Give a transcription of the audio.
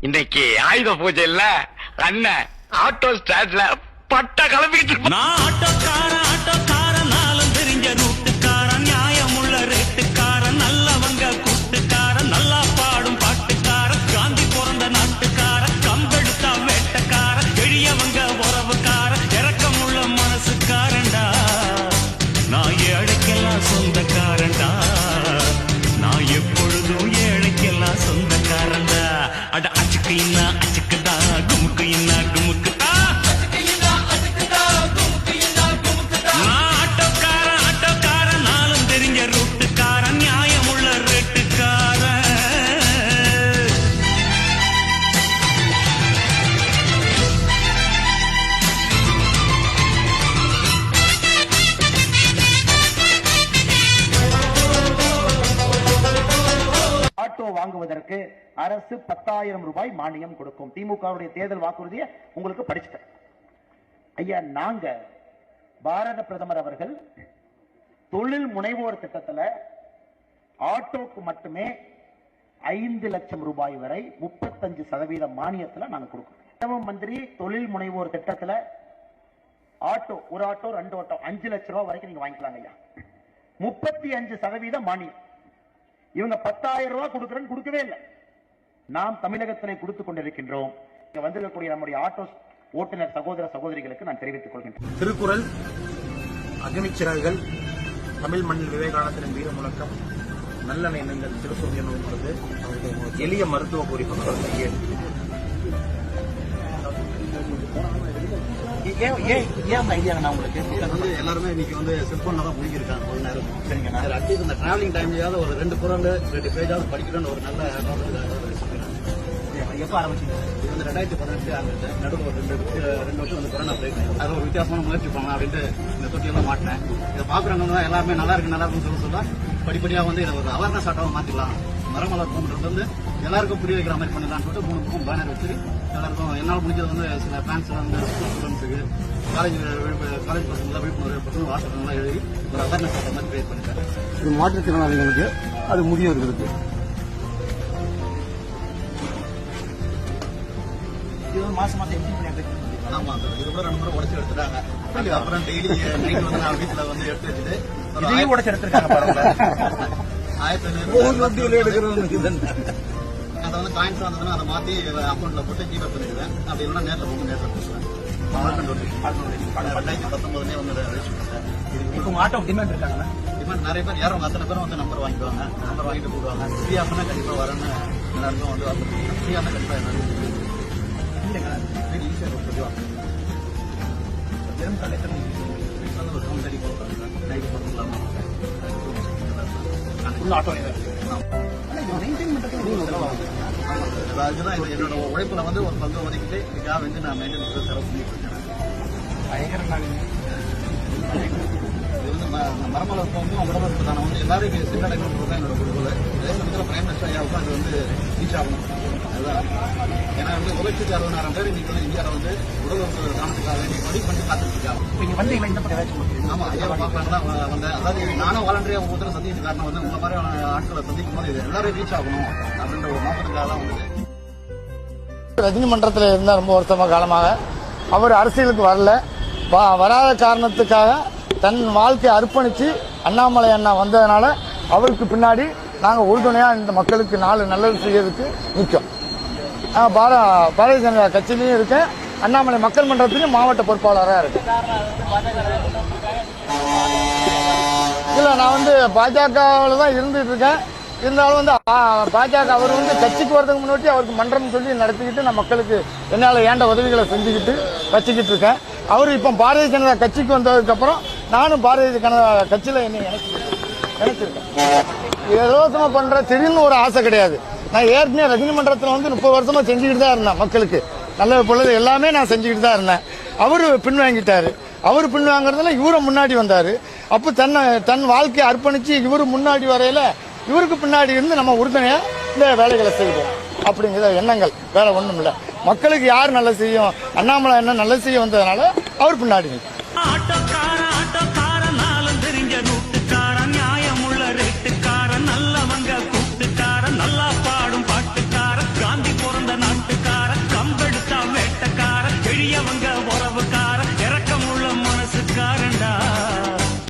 இன்னைக்கு ஆயுத பூஜை இல்ல அண்ணன் ஆட்டோ ஸ்டாண்ட்ல பட்ட கிளம்பிட்டு இருப்பான். நான் ஆட்டோக்காரன் ஆட்டோ வாங்குவதற்கு அரசு பத்தாயிரம் ரூபாய் மானியம் கொடுக்கும். திமுகவுடைய தேர்தல் வாக்குறுதியை உங்களுக்கு படிச்சுட்டேன். ஐயா நாங்க பாரத பிரதமர் அவர்கள் தொழில் முனைவோர் திட்டத்துல ஆட்டோக்கு மட்டுமே ஐந்து லட்சம் ரூபாய் வரை முப்பத்தஞ்சு சதவீத மானியத்துல நாங்க கொடுக்கணும் பிரதம மந்திரி தொழில் முனைவோர் திட்டத்துல ஆட்டோ ஒரு ஆட்டோ ரெண்டு ஆட்டோ அஞ்சு லட்சம் ரூபாய் வரைக்கும் நீங்க வாங்கிக்கலாங்க ஐயா. முப்பத்தி அஞ்சு சதவீத மானியம். இவங்க பத்தாயிரம் ரூபாய் கொடுக்கறேன்னு கொடுக்கவே இல்லை. நாம் தமிழகத்திலே கொடுத்துக் கொண்டிருக்கின்றோம். இங்க வந்திருக்கக்கூடிய நம்முடைய ஆட்டோ ஓட்டுநர் சகோதர சகோதரிகளுக்கு நான் தெரிவித்துக் கொள்கின்றேன். திருக்குறள் அக்னிச்சிறகுகள் தமிழ் மண்ணில் விவேகானந்தரின் வீர முழக்கம் நல்ல எண்ணங்கள் திருசொல் என்பது எளிய மருத்துவ குறிப்புகள் ஏன் ஏன் ஏன் ஐடியா நான் உங்களுக்கு? வந்து எல்லாருமே இன்னைக்கு வந்து செல்போன்ல தான் முடிஞ்சிருக்காங்க கொஞ்ச நேரம். சரிங்க நான் அட்லீஸ்ட் இந்த டிராவலிங் டைம்லயாவது ஒரு ரெண்டு குரல் ரெண்டு பேஜாவது படிக்கணும்னு ஒரு நல்ல எப்ப ஆரம்பிச்சீங்க? இது வந்து ரெண்டாயிரத்தி பதினெட்டு ஆகுது நடுவில் ஒரு ரெண்டு ரெண்டு வருஷம் வந்து கொரோனா பிரேக் அது ஒரு வித்தியாசமான முயற்சி பண்ணலாம் அப்படின்ட்டு இந்த தொட்டியெல்லாம் மாட்டினேன். இதை பாக்குறவங்க தான் எல்லாருமே நல்லா இருக்கு நல்லா இருக்குன்னு சொல்ல சொல்ல படிப்படியா வந்து இதை ஒரு அவேர்னஸ் ஆட்டாவும் மாத்திக்கலாம். மரமலர் போன்றது வந்து எல்லாருக்கும் புரிய வைக்கிற மாதிரி பண்ணலாம்னு சொல்லிட்டு மூணு பக்கம் பேனர் வச்சு எல்லாருக்கும் என்னால் முடிஞ்சது வந்து சில ஃபேன்ஸ் வந்து ஸ்டூடெண்ட்ஸுக்கு காலேஜ் காலேஜ் பசங்க விழிப்புணர்வு பசங்க வாசகங்கள்லாம் எழுதி ஒரு அவேர்னஸ் ஆகிற மாதிரி கிரியேட் பண்ணிட்டேன் இது மாற்றுத்திறனாளிகளுக்கு அது முதியோர்களுக்கு. இது வந்து மாசம் மாசம் எப்படி பண்ணி update பண்ணுவீங்க? ஆமா சார் இது கூட ரெண்டு முறை உடச்சு எடுத்துட்டாங்க. அப்புறம் டெய்லி நைட் வந்து நான் ஆஃபீஸ்ல வந்து எடுத்து வச்சுட்டு உடைச்சு எடுத்திருக்காங்க ஆயிரத்தி அதை வந்து காயின்ஸ் வந்ததுன்னா அதை மாத்தி அக்கௌண்ட்ல போட்டு ஜிபே பண்ணிடுவேன். அப்படி இல்லைன்னா நேரில் போட்டு நேரில் போட்டுருவேன். ரெண்டாயிரத்தி பத்தொன்பதுலேயே வந்து இப்போ ஆட்டோ டிமாண்ட் இருக்காங்க டிமாண்ட் நிறைய பேர் யாரும் அத்தனை பேரும் வந்து நம்பர் வாங்கிக்குவாங்க. நம்பர் வாங்கிட்டு போடுவாங்க. ஃப்ரீ ஆஃப்னா கண்டிப்பா வரேன்னு எல்லாருக்கும் வந்து ஃப்ரீ ஆஃப்னா கண்டிப்பா எல்லாரும் ஈஸியாக கொடுத்துருவாங்க பெரும் கலெக்டர் வந்து ஒரு ஃபுல் ஆட்டோ மெயின்டைன் அதுதான் என்னோட உழைப்புல வந்து ஒரு பங்கு ஒதுக்கிட்டு இதுக்காக வந்து நான் மெயின்டெனன்ஸ் செலவு பண்ணிட்டு இருக்கேன் பயங்கரம் இது வந்து ம- மரமலை வந்து உடம்பு பிரதானம் வந்து எல்லாரும் இங்க சின்னடைகள் தான் என்னோட குறிக்கோள் அதே சமயத்தில் பிரைம் மினிஸ்டர் ஐயாவுக்கும் அது வந்து ரீச் ஆகணும் அதுதான். ஏன்னா வந்து ஒரு லட்சத்தி அறுபதாயிரம் பேர் இன்னைக்கு வந்து இந்தியாவில் வந்து உடல் உறுப்பு தானத்துக்காக வேண்டி படி பண்ணி காத்துட்டு இருக்காங்க இப்போ இங்க வந்தீங்களா இந்த பக்கம் ஏதாச்சும் உங்களுக்கு? ஆமா ஐயா பார்க்கலாம் தான் வ- வந்தேன் அதாவது நானும் வாலண்டரியா ஒவ்வொருத்தரும் சந்திக்க காரணம் வந்து உங்க மாதிரி ஆட்களை சந்திக்கும் போது இது எல்லாரும் ரீச் ஆகணும் அப்படின்ற ஒரு நோக்கத்துக்காக தான் வந்து ரஜினி மன்றத்தில் இருந்தார் ரொம்ப வருஷமாக காலமாக. அவர் அரசியலுக்கு வரல. வ- வராத காரணத்துக்காக தன் வாழ்க்கையை அர்ப்பணித்து அண்ணாமலை அண்ணா வந்ததுனால அவருக்கு பின்னாடி நாங்கள் உறுதுணையாக இந்த மக்களுக்கு நாலு நல்லது செய்யறதுக்கு நிற்கும் நான் பார பாரதிய ஜனதா கட்சியிலையும் இருக்கேன். அண்ணாமலை மக்கள் மன்றத்திலையும் மாவட்ட பொறுப்பாளராக இருக்கேன். இல்லை நான் வந்து பாஜகவில் தான் இருந்துட்டு இருக்கேன். இருந்தாலும் வந்து பாஜக அவர் வந்து கட்சிக்கு வரதுக்கு முன்னாடி அவருக்கு மன்றம் சொல்லி நடத்திக்கிட்டு நான் மக்களுக்கு என்னால் ஏண்ட உதவிகளை செஞ்சுக்கிட்டு வச்சுக்கிட்டு இருக்கேன். அவர் இப்போ பாரதிய ஜனதா கட்சிக்கு வந்ததுக்கப்புறம் நானும் பாரதிய ஜனதா கட்சியில் என்னை நினைச்சிக்கிட்டேன் நினைச்சிருக்கேன் ஏதோ இலவசமாக பண்ணுற திடீர்னு ஒரு ஆசை கிடையாது. நான் ஏற்கனவே ரஜினி மன்றத்தில் வந்து முப்பது வருஷமா செஞ்சுக்கிட்டு தான் இருந்தேன் மக்களுக்கு. நல்ல பொழுது எல்லாமே நான் செஞ்சுக்கிட்டு தான் இருந்தேன். அவரு பின்வாங்கிட்டாரு அவர் பின்வாங்குறதுல இவரு முன்னாடி வந்தாரு. அப்போ தன்னை தன் வாழ்க்கையை அர்ப்பணிச்சு இவரு முன்னாடி வரையில இவருக்கு பின்னாடி இருந்து நம்ம உறுதுணையா இந்த வேலைகளை செய்வோம். அப்படிங்கிற எண்ணங்கள். வேற ஒண்ணும் இல்ல. மக்களுக்கு யார் நல்லது செய்யும் அண்ணாமலை என்ன நல்லது செய்ய வந்ததுனால அவர் பின்னாடி நிற்கும்.